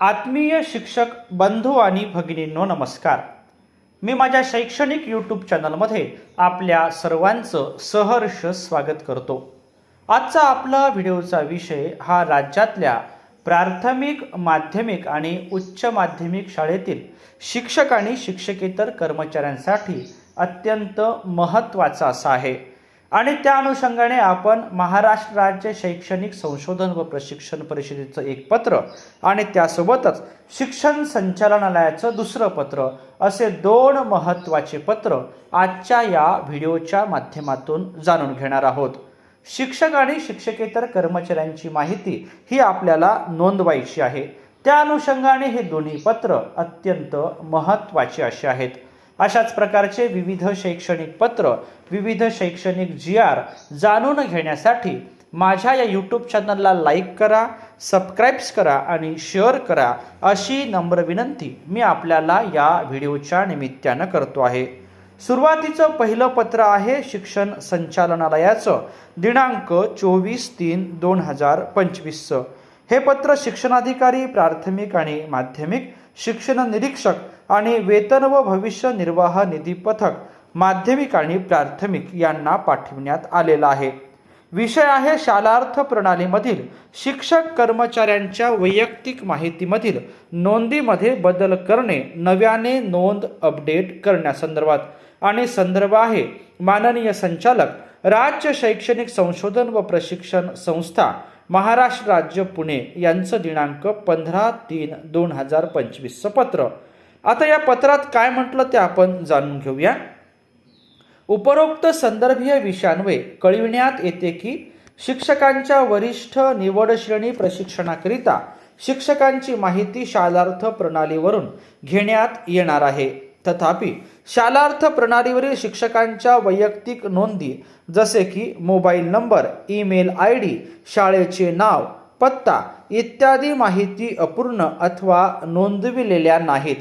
आत्मीय शिक्षक बंधू आणि भगिनींनो नमस्कार. मी माझ्या शैक्षणिक यूट्यूब चॅनलमध्ये आपल्या सर्वांचं सहर्ष स्वागत करतो. आजचा आपला व्हिडिओचा विषय हा राज्यातल्या प्राथमिक माध्यमिक आणि उच्च माध्यमिक शाळेतील शिक्षक आणि शिक्षकेतर कर्मचाऱ्यांसाठी अत्यंत महत्त्वाचा असा आहे. आणि त्या अनुषंगाने आपण महाराष्ट्र राज्य शैक्षणिक संशोधन व प्रशिक्षण परिषदेचं एक पत्र आणि त्यासोबतच शिक्षण संचालनालयाचं दुसरं पत्र असे दोन महत्त्वाचे पत्र आजच्या या व्हिडिओच्या माध्यमातून जाणून घेणार आहोत. शिक्षक आणि शिक्षकेतर कर्मचाऱ्यांची माहिती ही आपल्याला नोंदवायची आहे. त्या अनुषंगाने हे दोन्ही पत्र अत्यंत महत्त्वाचे असे आहेत. अशाच प्रकारचे विविध शैक्षणिक पत्र विविध शैक्षणिक जी आर जाणून घेण्यासाठी माझ्या या यूट्यूब चॅनलला लाईक करा सबस्क्राईब्स करा आणि शेअर करा अशी नम्र विनंती मी आपल्याला या व्हिडिओच्या निमित्तानं करतो आहे. सुरुवातीचं पहिलं पत्र आहे शिक्षण संचालनालयाचं दिनांक चोवीस तीन दोन हजार पंचवीसचं. हे पत्र शिक्षणाधिकारी प्राथमिक आणि माध्यमिक शिक्षण निरीक्षक आणि वेतन व भविष्य निर्वाह निधी पथक माध्यमिक आणि प्राथमिक यांना पाठविण्यात आलेला आहे. विषय आहे शालार्थ प्रणालीमधील शिक्षक कर्मचाऱ्यांच्या वैयक्तिक माहितीमधील नोंदीमध्ये बदल करणे नव्याने नोंद अपडेट करण्यासंदर्भात. आणि संदर्भ आहे माननीय संचालक राज्य शैक्षणिक संशोधन व प्रशिक्षण संस्था महाराष्ट्र राज्य पुणे यांचं दिनांक पंधरा तीन दोन हजार पंचवीसचं पत्र. आता या पत्रात काय म्हटलं ते आपण जाणून घेऊया. उपरोक्त संदर्भीय विषयांवे कळविण्यात येते की शिक्षकांच्या वरिष्ठ निवड श्रेणी प्रशिक्षणाकरिता शिक्षकांची माहिती शालार्थ प्रणालीवरून घेण्यात येणार आहे. तथापि शालार्थ प्रणालीवरील शिक्षकांच्या वैयक्तिक नोंदी जसे की mobile number email I D शाळेचे नाव पत्ता इत्यादी माहिती अपूर्ण अथवा नोंदविलेल्या नाहीत.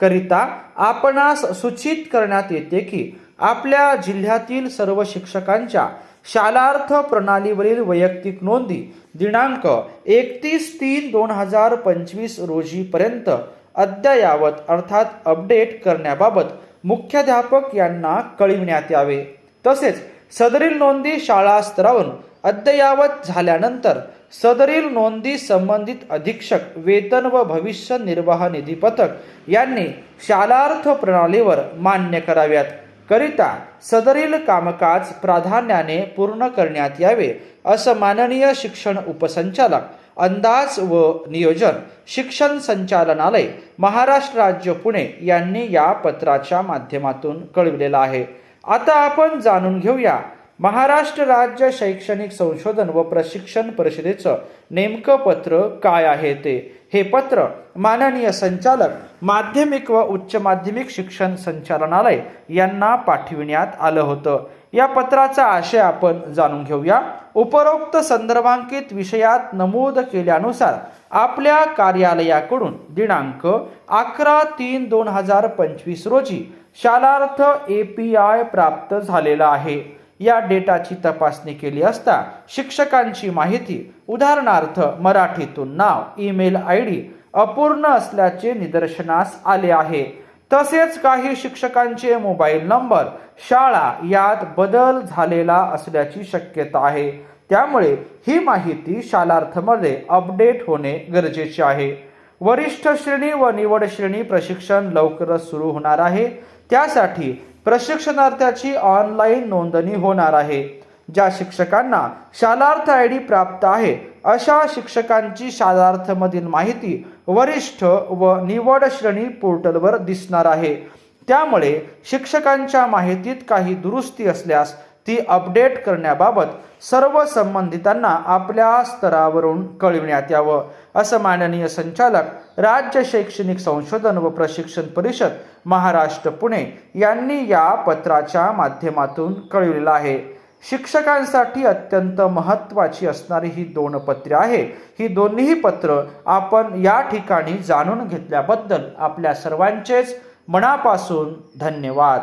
करिता आपणास सूचित करण्यात येते की आपल्या जिल्ह्यातील सर्व शिक्षकांच्या शालार्थ प्रणालीवरील वैयक्तिक नोंदी दिनांक एकतीस तीन दोन हजार पंचवीस रोजीपर्यंत अद्ययावत अर्थात अपडेट करण्याबाबत मुख्याध्यापक यांना कळविण्यात यावे. तसेच सदरील नोंदी शाळा स्तरावरून अद्ययावत झाल्यानंतर सदरील नोंदी संबंधित अधीक्षक वेतन व भविष्य निर्वाह निधी पथक यांनी शालार्थ प्रणालीवर मान्य कराव्यात. करिता सदरील कामकाज प्राधान्याने पूर्ण करण्यात यावे असं माननीय शिक्षण उपसंचालक अंदाज व नियोजन शिक्षण संचालनालय महाराष्ट्र राज्य पुणे यांनी या पत्राच्या माध्यमातून कळविलेलं आहे. आता आपण जाणून घेऊया महाराष्ट्र राज्य शैक्षणिक संशोधन व प्रशिक्षण परिषदेचं नेमकं पत्र काय आहे ते? हे पत्र माननीय संचालक माध्यमिक व उच्च माध्यमिक शिक्षण संचालनालय यांना पाठविण्यात आलं होतं. या पत्राचा आशय आपण जाणून घेऊया. उपरोक्त संदर्भांकित विषयात नमूद केल्यानुसार आपल्या कार्यालयाकडून दिनांक अकरा तीन दोन हजार पंचवीस रोजी शालार्थ ए पी आय प्राप्त झालेला आहे. या डेटाची तपासणी केली असता शिक्षकांची माहिती उदाहरणार्थ मराठीतून नाव ईमेल आय डी अपूर्ण असल्याचे निदर्शनास आले आहे. तसेच काही शिक्षकांचे मोबाईल नंबर शाळा यात बदल झालेला असल्याची शक्यता आहे. त्यामुळे ही माहिती शालार्थमध्ये अपडेट होणे गरजेचे आहे. वरिष्ठ श्रेणी व निवड श्रेणी प्रशिक्षण लवकरच सुरू होणार आहे. त्यासाठी प्रशिक्षणार्थ्याची ऑनलाईन नोंदणी होणार आहे. ज्या शिक्षकांना शालार्थ आय डी प्राप्त आहे अशा शिक्षकांची शालार्थमधील माहिती वरिष्ठ व निवड श्रेणी पोर्टलवर दिसणार आहे. त्यामुळे शिक्षकांच्या माहितीत काही दुरुस्ती असल्यास ती अपडेट करण्याबाबत सर्व संबंधितांना आपल्या स्तरावरून कळविण्यात यावं असं माननीय संचालक राज्य शैक्षणिक संशोधन व प्रशिक्षण परिषद महाराष्ट्र पुणे यांनी या पत्राच्या माध्यमातून कळविलेलं आहे. शिक्षकांसाठी अत्यंत महत्त्वाची असणारी ही दोन पत्रे आहे ही दोन्हीही पत्र आपण या ठिकाणी जाणून घेतल्याबद्दल आपल्या सर्वांचेच मनापासून धन्यवाद.